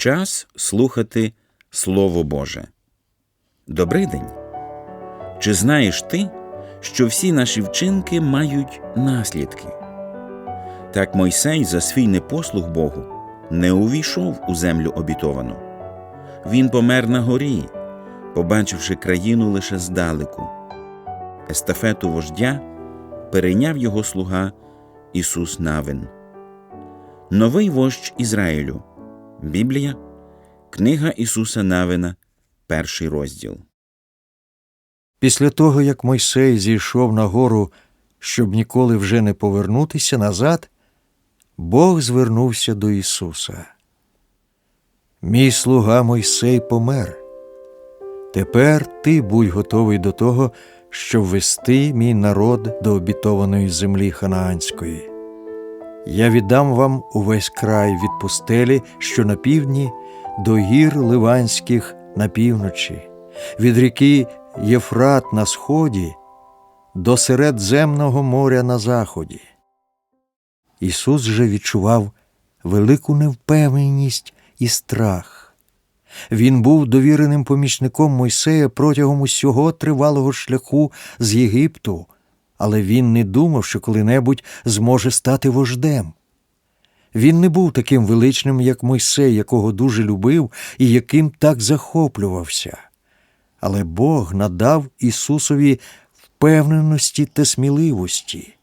Час слухати Слово Боже. Добрий день. Чи знаєш ти, що всі наші вчинки мають наслідки? Так Мойсей за свій непослух Богу не увійшов у землю обітовану. Він помер на горі, побачивши країну лише здалеку. Естафету вождя перейняв його слуга Ісус Навин. Новий вождь Ізраїлю. Біблія, Книга Ісуса Навина, перший розділ. Після того, як Мойсей зійшов на гору, щоб ніколи вже не повернутися назад, Бог звернувся до Ісуса. Мій слуга Мойсей помер. Тепер ти будь готовий до того, щоб вести мій народ до обітованої землі ханаанської. Я віддам вам увесь край від пустелі, що на півдні, до гір Ливанських на півночі, від ріки Єфрат на сході до Середземного моря на заході. Ісус же відчував велику невпевненість і страх. Він був довіреним помічником Мойсея протягом усього тривалого шляху з Єгипту, але він не думав, що коли-небудь зможе стати вождем. Він не був таким величним, як Мойсей, якого дуже любив і яким так захоплювався. Але Бог надав Ісусові впевненості та сміливості.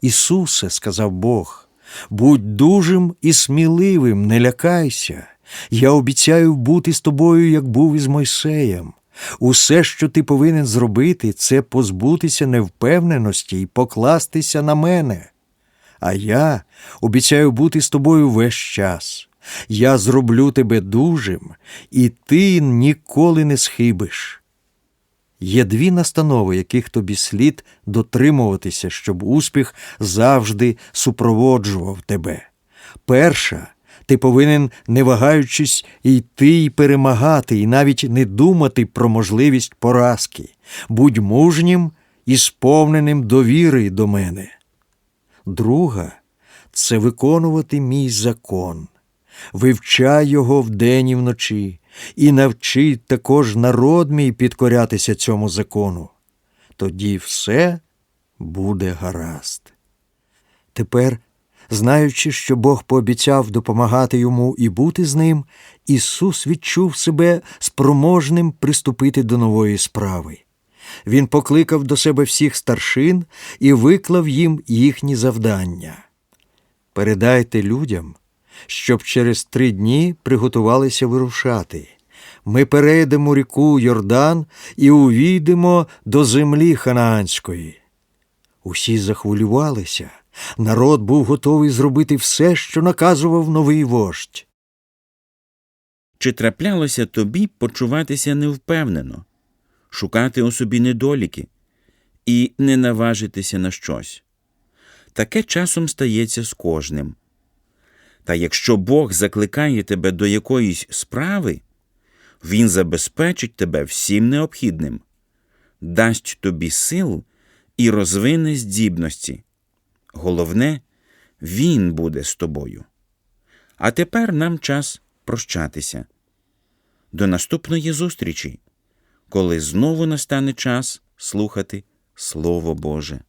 Ісусе, сказав Бог, будь дужим і сміливим, не лякайся. Я обіцяю бути з тобою, як був із Мойсеєм. Усе, що ти повинен зробити, це позбутися невпевненості і покластися на мене. А я обіцяю бути з тобою весь час. Я зроблю тебе дужим, і ти ніколи не схибиш. Є дві настанови, яких тобі слід дотримуватися, щоб успіх завжди супроводжував тебе. Перша ти повинен, не вагаючись, йти й перемагати, і навіть не думати про можливість поразки. Будь мужнім і сповненим довіри до мене. Друга це виконувати мій закон. Вивчай його вдень і вночі, і навчи також народ мій підкорятися цьому закону. Тоді все буде гаразд. Тепер, знаючи, що Бог пообіцяв допомагати йому і бути з ним, Ісус відчув себе спроможним приступити до нової справи. Він покликав до себе всіх старшин і виклав їм їхні завдання. Передайте людям, щоб через три дні приготувалися вирушати. Ми перейдемо ріку Йордан і увійдемо до землі ханаанської. Усі захвилювалися. Народ був готовий зробити все, що наказував новий вождь. Чи траплялося тобі почуватися невпевнено, шукати у собі недоліки і не наважитися на щось? Таке часом стається з кожним. Та якщо Бог закликає тебе до якоїсь справи, Він забезпечить тебе всім необхідним, дасть тобі сил і розвине здібності. Головне, Він буде з тобою. А тепер нам час прощатися. До наступної зустрічі, коли знову настане час слухати Слово Боже.